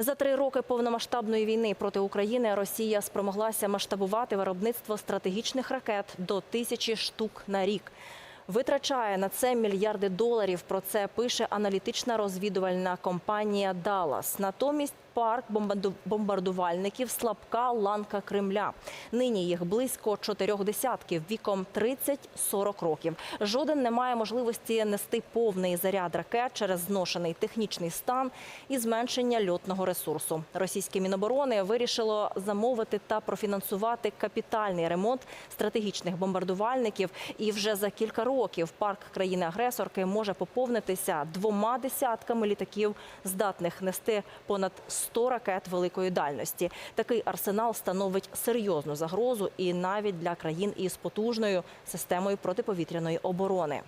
За три роки повномасштабної війни проти України Росія спромоглася масштабувати виробництво стратегічних ракет до тисячі штук на рік. Витрачає на це мільярди доларів. Про це пише аналітична розвідувальна компанія Даллас. Натомість парк бомбарду- бомбардувальників слабка ланка Кремля. Нині їх близько чотирьох десятків віком 30-40 років. Жоден не має можливості нести повний заряд ракет через зношений технічний стан і зменшення льотного ресурсу. Російське міноборони вирішило замовити та профінансувати капітальний ремонт стратегічних бомбардувальників. І вже за кілька років парк країни-агресорки може поповнитися двома десятками літаків, здатних нести понад 100 ракет великої дальності. Такий арсенал становить серйозну загрозу і навіть для країн із потужною системою протиповітряної оборони.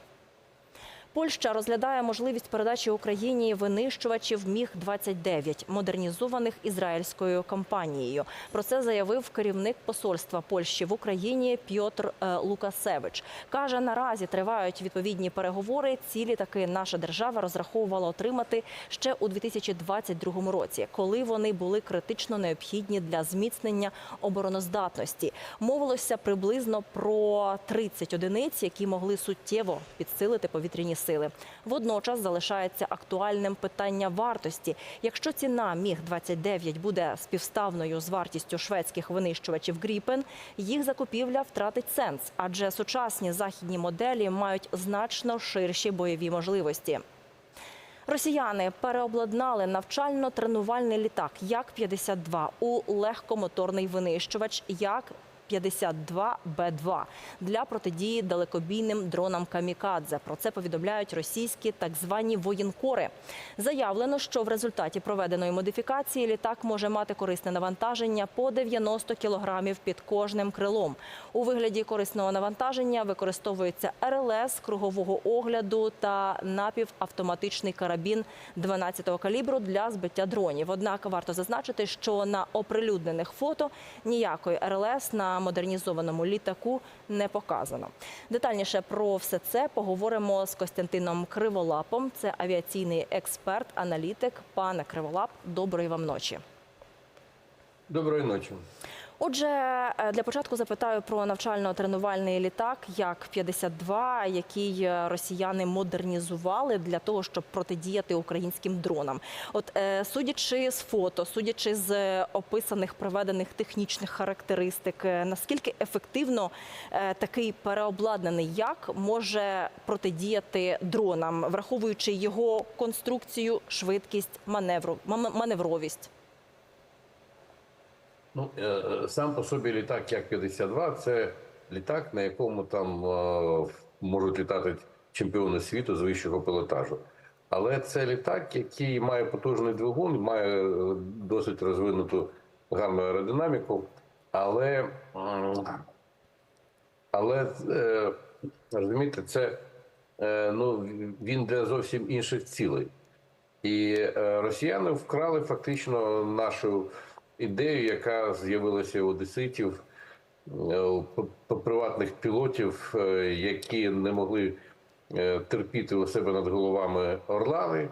Польща розглядає можливість передачі Україні винищувачів Міг-29, модернізованих ізраїльською компанією. Про це заявив керівник посольства Польщі в Україні Пьотр е, Лукасевич. Каже, наразі тривають відповідні переговори. Ці літаки наша держава розраховувала отримати ще у 2022 році, коли вони були критично необхідні для зміцнення обороноздатності. Мовилося приблизно про 30 одиниць, які могли суттєво підсилити повітряні сили. Водночас залишається актуальним питання вартості. Якщо ціна міг 29 буде співставною з вартістю шведських винищувачів Гріпен, їх закупівля втратить сенс, адже сучасні західні моделі мають значно ширші бойові можливості. Росіяни переобладнали навчально-тренувальний літак Як-52 у легкомоторний винищувач Як. 52Б2 для протидії далекобійним дронам камікадзе. Про це повідомляють російські так звані воєнкори. Заявлено, що в результаті проведеної модифікації літак може мати корисне навантаження по 90 кілограмів під кожним крилом. У вигляді корисного навантаження використовується РЛС кругового огляду та напівавтоматичний карабін 12-го калібру для збиття дронів. Однак варто зазначити, що на оприлюднених фото ніякої РЛС на модернізованому літаку не показано. Детальніше про все це поговоримо з Костянтином Криволапом. Це авіаційний експерт, аналітик. Пане Криволап, доброї вам ночі. Доброї ночі. Отже, е, для початку запитаю про навчально-тренувальний літак Як-52, який е, росіяни модернізували для того, щоб протидіяти українським дронам. От е, судячи з фото, судячи з описаних проведених технічних характеристик, наскільки ефективно такий переобладнаний як може протидіяти дронам, враховуючи його конструкцію, швидкість, маневру, маневровість? Ну, е, сам по собі літак Як-52 це літак, на якому там е, можуть літати чемпіони світу з вищого пілотажу. Але це літак, який має потужний двигун, має е, досить розвинуту гарну аеродинаміку, але, але розумієте, це ну, він для зовсім інших цілей. І росіяни вкрали фактично нашу ідею, яка з'явилася у одеситів, е, приватних пілотів, е, які не могли е, терпіти у себе над головами орлани,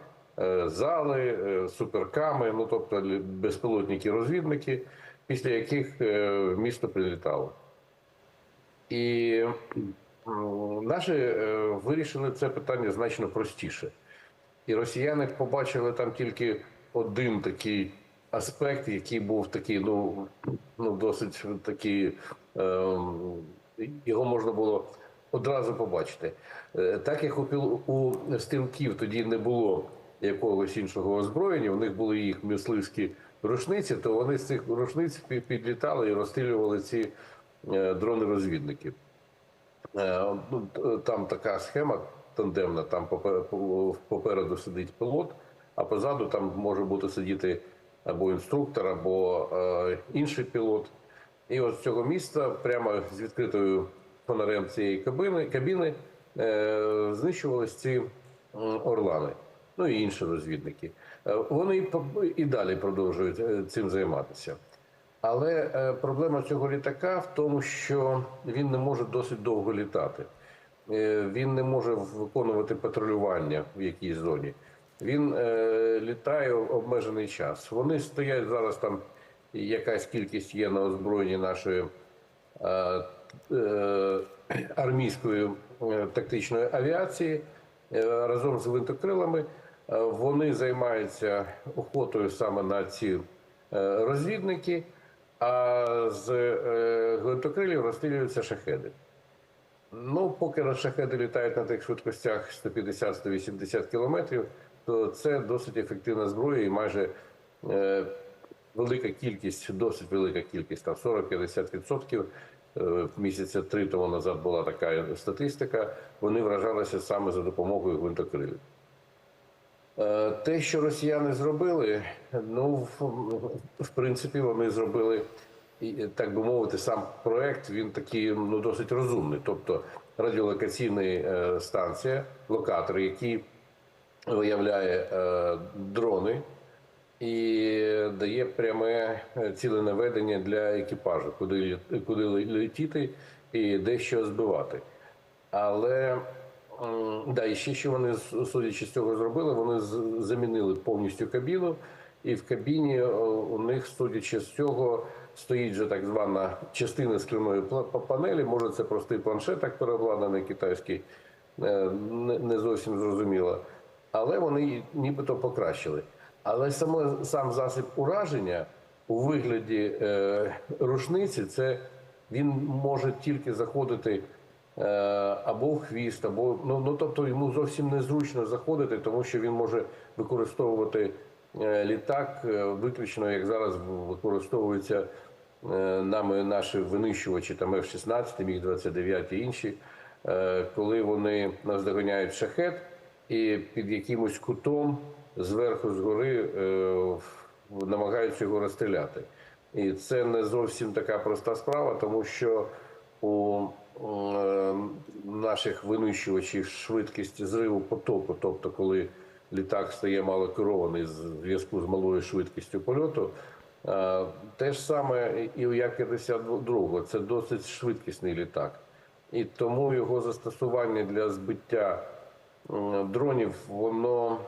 зали, суперками, ну тобто безпілотники-розвідники, після яких місто прилітало. І наші вирішили це питання значно простіше. І росіяни побачили там тільки один такий аспект, який був такий, ну, ну досить такий, ем, його можна було одразу побачити. Е, Так як у, у стрілків тоді не було якогось іншого озброєння, у них були їх мисливські рушниці, то вони з цих рушниць підлітали і розстрілювали ці е, дрони-розвідники. Е, ну, Там така схема тандемна, там попереду сидить пілот, а позаду там може бути сидіти або інструктор, або е, інший пілот. І от з цього місця, прямо з відкритою фонарем цієї кабини, кабіни, е, знищувались ці орлани, ну і інші розвідники. Е, Вони і далі продовжують цим займатися. Але проблема цього літака в тому, що він не може досить довго літати. Він не може виконувати патрулювання в якійсь зоні. Він е, літає обмежений час. Вони стоять зараз там, якась кількість є на озброєнні нашої е, е, армійської е, тактичної авіації е, разом з гвинтокрилами. Е, Вони займаються охотою саме на ці е, розвідники, а з е, гвинтокрилів розстрілюються шахеди. Ну, поки шахеди літають на тих швидкостях 150-180 кілометрів, то це досить ефективна зброя і майже е, велика кількість, досить велика кількість, там 40-50%. е, Місяця три тому назад була така статистика. Вони вражалися саме за допомогою гвинтокрилів. Е, Те, що росіяни зробили, ну в, принципі, вони зробили, так би мовити, сам проект він такий ну досить розумний. Тобто радіолокаційна е, станція, локатор, який виявляє е, дрони і дає пряме е, ціленаведення для екіпажу, куди, куди летіти і де що збивати. Але да, і ще що вони, судячи з цього, зробили, вони замінили повністю кабіну, і в кабіні у них, судячи з цього, стоїть вже так звана частина скляної панелі. Може, це простий планшет, так переобладнаний китайський, е, не зовсім зрозуміло. Але вони нібито покращили. Але саме сам засіб ураження у вигляді е, рушниці, це він може тільки заходити е, або в хвіст, або ну, ну тобто йому зовсім незручно заходити, тому що він може використовувати е, літак е, виключно, як зараз використовуються е, нами наші винищувачі, там F-16, Міг-29 і інші, е, коли вони наздоганяють шахет і під якимось кутом зверху згори е, намагаються його розстріляти. І це не зовсім така проста справа, тому що у е, наших винищувачів швидкість зриву потоку, тобто коли літак стає мало керований з зв'язку з малою швидкістю польоту, е, те ж саме і у Як-52, це досить швидкісний літак. І тому його застосування для збиття дронів, воно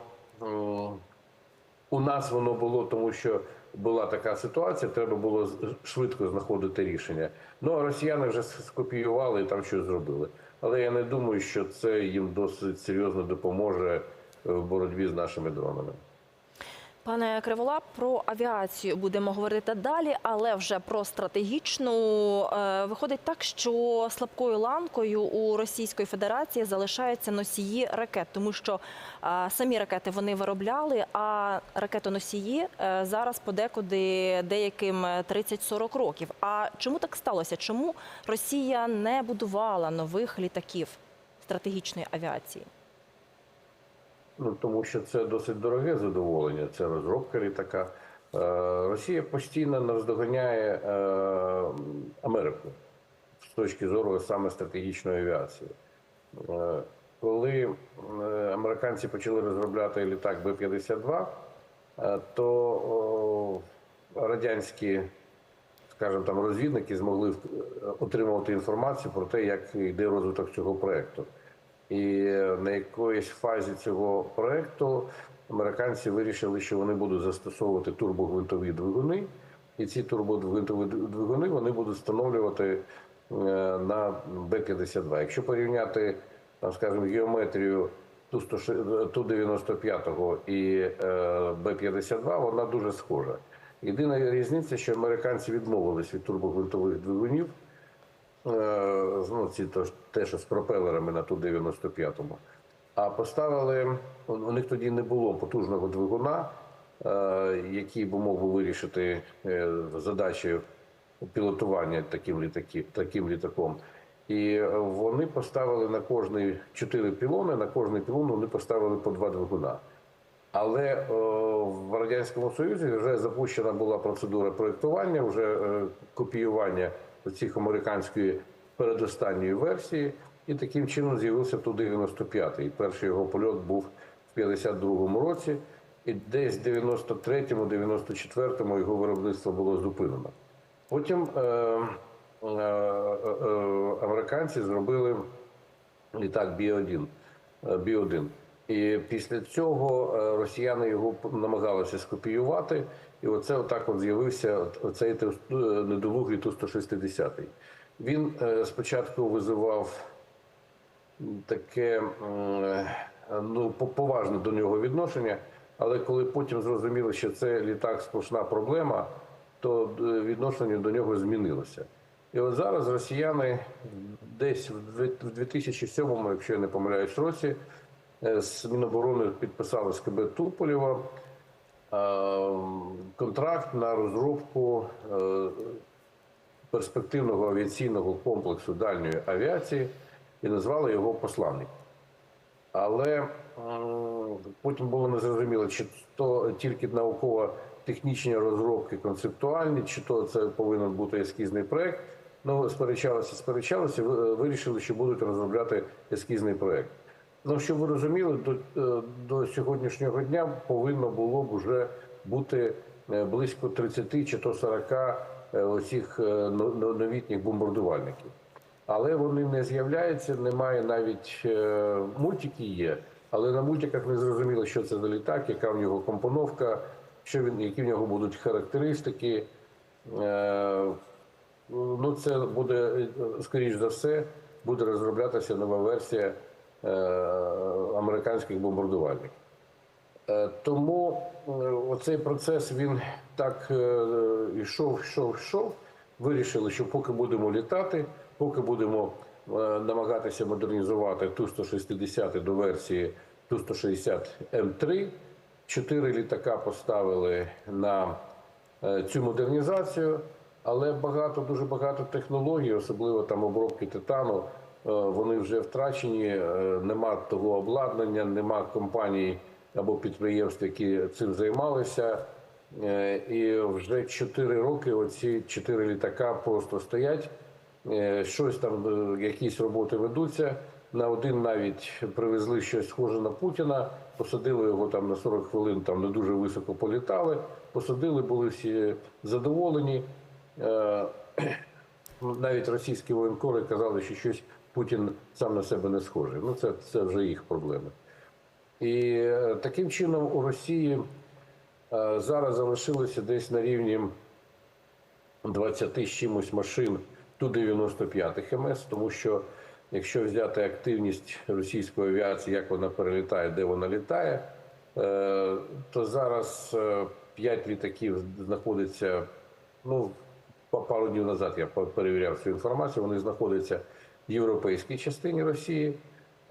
у нас воно було, тому що була така ситуація, треба було швидко знаходити рішення. Ну а росіяни вже скопіювали і там щось зробили. Але я не думаю, що це їм досить серйозно допоможе е, в боротьбі з нашими дронами. Пане Криволап, про авіацію будемо говорити далі, але вже про стратегічну Е, виходить так, що слабкою ланкою у Російської Федерації залишаються носії ракет, тому що е, самі ракети вони виробляли, а ракетоносії е, зараз подекуди деяким 30-40 років. А чому так сталося? Чому Росія не будувала нових літаків стратегічної авіації? Ну тому що це досить дороге задоволення. Це розробка літака. Е, Росія постійно наздоганяє е, Америку з точки зору саме стратегічної авіації. Е, Коли американці почали розробляти літак Б-52, е, то радянські, скажімо там, розвідники змогли отримувати інформацію про те, як йде розвиток цього проекту. І на якоїсь фазі цього проекту американці вирішили, що вони будуть застосовувати турбогвинтові двигуни, і ці турбогвинтові двигуни вони будуть встановлювати е, на Б-52. Якщо порівняти, там, скажімо, геометрію Ту-106 Ту-95 і е, Б-52, вона дуже схожа. Єдина різниця, що американці відмовились від турбогвинтових двигунів, ну, ці то, те, що з пропелерами на ту 95-му. А поставили, у них тоді не було потужного двигуна, е, який би мог би вирішити е, задачі пілотування таким, літаки, таким літаком. І вони поставили на кожний чотири пілони, на кожний пілон вони поставили по два двигуна. Але в радянському союзі вже запущена була процедура проєктування, вже копіювання цих американської передостанньої версії, і таким чином з'явився Ту-95. І перший його польот був в 52-му році, і десь в 93-му, 94-му його виробництво було зупинено. Потім е, е, е, американці зробили літак Бі-1. Бі-1. І після цього е, росіяни його намагалися скопіювати. І оце отак от з'явився Ту- е, недолугий Ту-160. Він е, спочатку визивав таке ну, поважне до нього відношення, але коли потім зрозуміли, що це літак сплошна проблема, то відношення до нього змінилося. І от зараз росіяни десь в дві- в 2007, якщо я не помиляюсь, році з Міноборони підписали з КБ Туполєва е, контракт на розробку е, перспективного авіаційного комплексу дальньої авіації і назвали його посланник. Але потім було незрозуміло, чи то тільки науково-технічні розробки концептуальні, чи то це повинен бути ескізний проект. Ну, сперечалися, сперечалися, вирішили, що будуть розробляти ескізний проект. Ну, щоб ви розуміли, до, е, до сьогоднішнього дня повинно було б вже бути е, близько 30 чи то 40 е, оцих но- но- новітніх бомбардувальників. Але вони не з'являються, немає навіть мультики є, але на мультиках не зрозуміло, що це за літак, яка в нього компоновка, що він, які в нього будуть характеристики. Ну, це буде, скоріш за все, буде розроблятися нова версія американських бомбардувальників. Е, Тому е, оцей процес він так е, йшов, йшов, йшов. Вирішили, що поки будемо літати, поки будемо е, намагатися модернізувати Ту-160 до версії Ту-160 М3, чотири літака поставили на е, цю модернізацію, але багато, дуже багато технологій, особливо там обробки титану, е, вони вже втрачені, е, нема того обладнання, нема компаній або підприємств, які цим займалися. Е, І вже 4 роки оці 4 літака просто стоять. Е, Щось там, е, якісь роботи ведуться. На один навіть привезли щось схоже на Путіна, посадили його там на 40 хвилин, там не дуже високо політали. Посадили, були всі задоволені. Навіть російські воєнкори казали, що щось Путін сам на себе не схожий. Ну, це, це вже їх проблеми. І е, таким чином у Росії е, зараз залишилося десь на рівні 20 з чимось машин Ту-95 МС, тому що якщо взяти активність російської авіації, як вона перелітає, де вона літає, е, то зараз 5 літаків знаходиться, ну, пару днів назад я перевіряв цю інформацію, вони знаходяться в європейській частині Росії.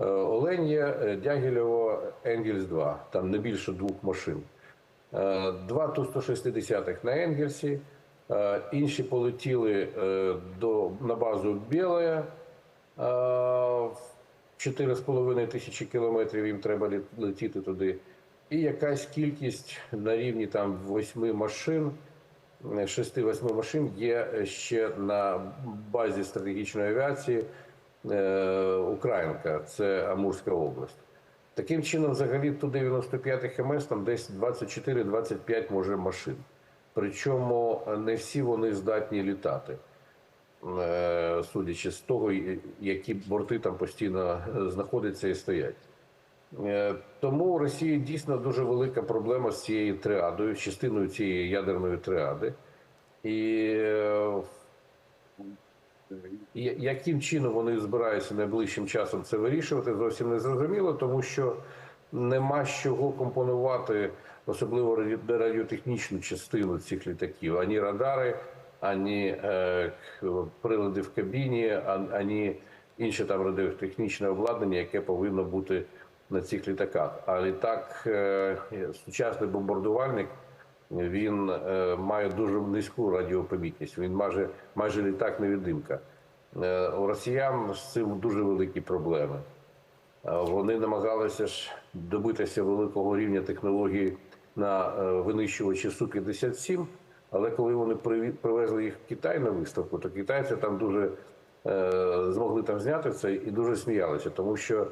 Е, Оленя, е, Дягілєво, Енгельс 2, там не більше двох машин. Е, Два Ту-160 на Енгельсі, інші полетіли до, на базу Білая. 4,5 тисячі кілометрів їм треба летіти туди. І якась кількість на рівні там 8 машин, 6-8 машин є ще на базі стратегічної авіації е, Українка, це Амурська область. Таким чином, взагалі, ту 95 ХМС там десь 24-25 може машин. Причому не всі вони здатні літати, е, судячи з того, які борти там постійно знаходяться і стоять. Е, Тому у Росії дійсно дуже велика проблема з цією триадою, частиною цієї ядерної триади. І е, яким чином вони збираються найближчим часом це вирішувати, зовсім не зрозуміло, тому що нема з чого компонувати особливо раді- радіотехнічну частину цих літаків, ані радари, ані е, прилади в кабіні, ані інше там радіотехнічне обладнання, яке повинно бути на цих літаках. А літак, е, сучасний бомбардувальник, він е, має дуже низьку радіопомітність. Він майже майже літак невідимка. Е, у росіян з цим дуже великі проблеми. Вони намагалися ж добитися великого рівня технології на винищувачі Су-57, але коли вони привезли їх в Китай на виставку, то китайці там дуже змогли там зняти це і дуже сміялися, тому що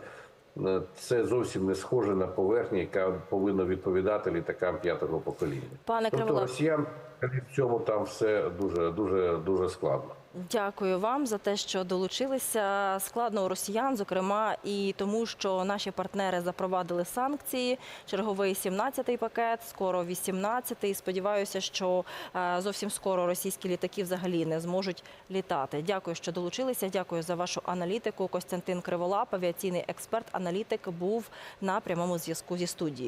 це зовсім не схоже на поверхню, яка повинна відповідати літакам п'ятого покоління. Пане Тобто росіян в цьому там все дуже дуже дуже складно. Дякую вам за те, що долучилися. Складно у росіян, зокрема, і тому, що наші партнери запровадили санкції. Черговий 17-й пакет, скоро 18-й. Сподіваюся, що е, зовсім скоро російські літаки взагалі не зможуть літати. Дякую, що долучилися. Дякую за вашу аналітику. Костянтин Криволап, авіаційний експерт, аналітик, був на прямому зв'язку зі студією.